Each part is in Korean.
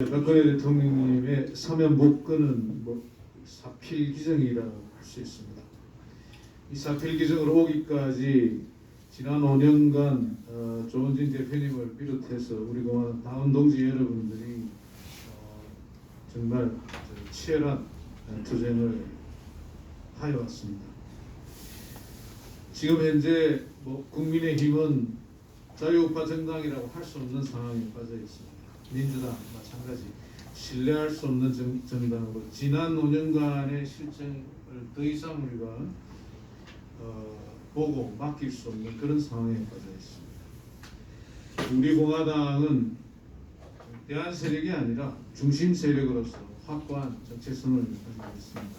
박근혜 대통령님의 사면 복권은 뭐 사필 기정이라 할수 있습니다. 이 사필 기정으로 오기까지 지난 5년간 어, 조원진 대표님을 비롯해서 우리 공안 다운 동지 여러분들이 어, 정말 저 치열한 어, 투쟁을 하여 왔습니다. 지금 현재 뭐 국민의힘은 자유우파 정당이라고 할 수 없는 상황에 빠져 있습니다. 민주당 마찬가지 신뢰할 수 없는 정, 정당으로 지난 5년간의 실정을 더 이상 우리가 어, 보고 맡길 수 없는 그런 상황에 빠져 있습니다. 우리 공화당은 대한 세력이 아니라 중심 세력으로서 확고한 정체성을 가지고 있습니다.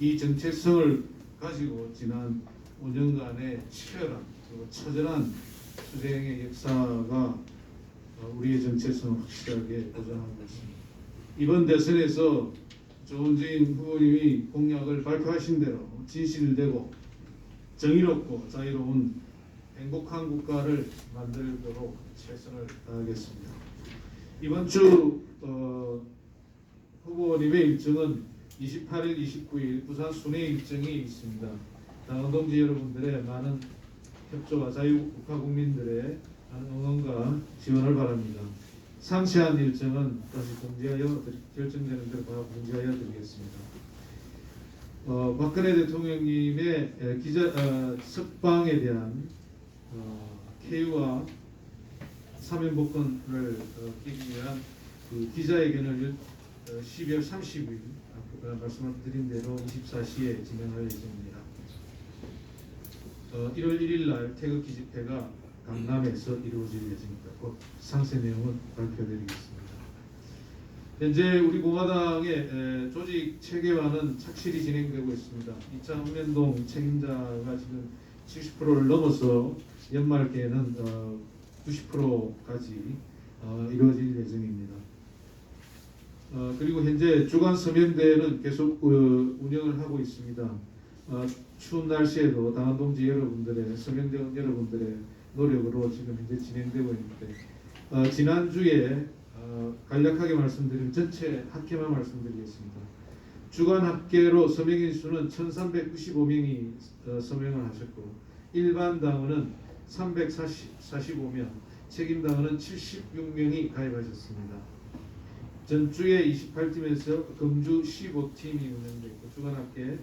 이 정체성을 가지고 지난 5년간의 치열한 그리고 처절한 투쟁의 역사가 어, 우리의 정체성을 확실하게 보장하고 있습니다. 이번 대선에서 조은진 후보님이 공약을 발표하신 대로 진실되고 정의롭고 자유로운 행복한 국가를 만들도록 최선을 다하겠습니다. 이번 주 어, 후보님의 일정은 28일, 29일 부산 순회 일정이 있습니다. 당원 동지 여러분들의 많은 협조와 자유국가 국민들의 많은 응원과 지원을 바랍니다. 상세한 일정은 다시 공지하여 결정되는 대로 공지하여 드리겠습니다. 어, 박근혜 대통령님의 에, 기자 어, 석방에 대한 어, KU와 사면복권을 어, 끼기 위한 그 기자회견을 일- 어, 12월 30일 아까 말씀을 드린 대로 24시에 진행할 예정입니다. 어, 1월 1일 날 태극기 집회가 강남에서 이루어질 예정입니다. 곧 상세 내용은 발표드리겠습니다. 현재 우리 공화당의 에, 조직 체계화는 착실히 진행되고 있습니다. 이창훈면동 책임자가 지금 70%를 넘어서 어, 90%까지 어, 이루어질 예정입니다. 어, 그리고 현재 주간 서명대회는 계속 어, 운영을 하고 있습니다. 어, 추운 날씨에도 당원 동지 여러분들의 서명대 여러분들의 노력으로 지금 현재 진행되고 있는데 어, 지난주에 어, 간략하게 말씀드린 전체 학회만 말씀드리겠습니다. 주간 학계로 서명인 수는 1,395명이 어, 서명을 하셨고 일반 당원은 345명, 책임 당원은 76명이 가입하셨습니다. 전주에 28팀에서 금주 15팀이 운영되고 주간 학계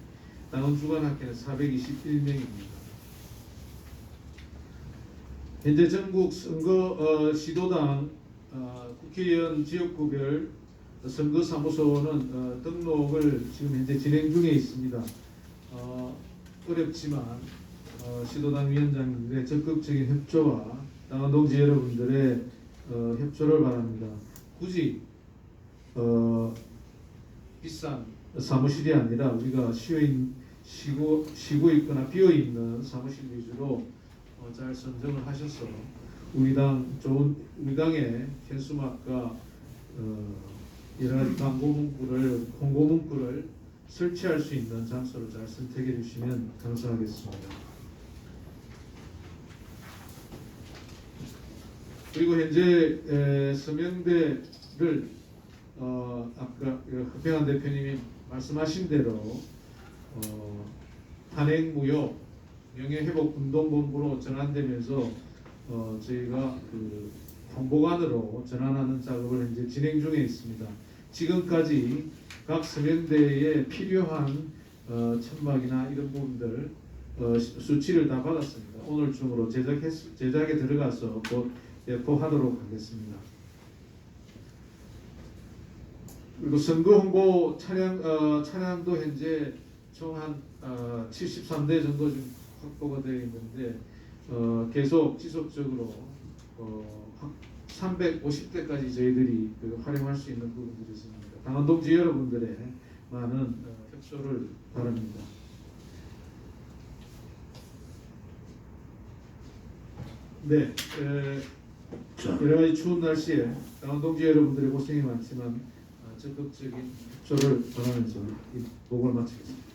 당원 주간 학계는 421명입니다. 현재 전국 선거 어, 시도당 어, 국회의원 지역구별 선거사무소는 어, 등록을 지금 현재 진행 중에 있습니다. 어, 어렵지만 어, 시도당 위원장님들의 적극적인 협조와 당원 동지 여러분들의 어, 협조를 바랍니다. 굳이 어, 비싼 사무실이 아니라 우리가 쉬어 있, 쉬고 쉬고 있거나 비어 있는 사무실 위주로 어, 잘 선정을 하셔서 우리 당 좋은 우리 당의 현수막과 어, 가지 광고 문구를 홍보 문구를 설치할 수 있는 장소를 잘 선택해 주시면 감사하겠습니다. 그리고 현재 에, 서명대를 어, 아까 그 허평한 대표님이 말씀하신 대로 어, 탄핵 무효 명예회복 운동본부로 전환되면서 어, 저희가 그 홍보관으로 전환하는 작업을 현재 진행 중에 있습니다. 지금까지 각 서명대에 필요한 어, 천막이나 이런 부분들 어, 수- 수치를 다 받았습니다. 오늘 중으로 제작했, 제작에 들어가서 곧 배포하도록 하겠습니다. 그리고 선거 홍보 차량 어, 차량도 현재 총한 어, 73대 정도 지금 확보가 되어 있는데 어, 계속 지속적으로 어, 350대까지 저희들이 그 활용할 수 있는 부분들이 있습니다. 당원 동지 여러분들의 많은 어, 협조를 바랍니다. 네, 에, 여러 가지 추운 날씨에 당원 동지 여러분들의 고생이 많지만 어, 적극적인 협조를 바라면서 이 보고를 마치겠습니다.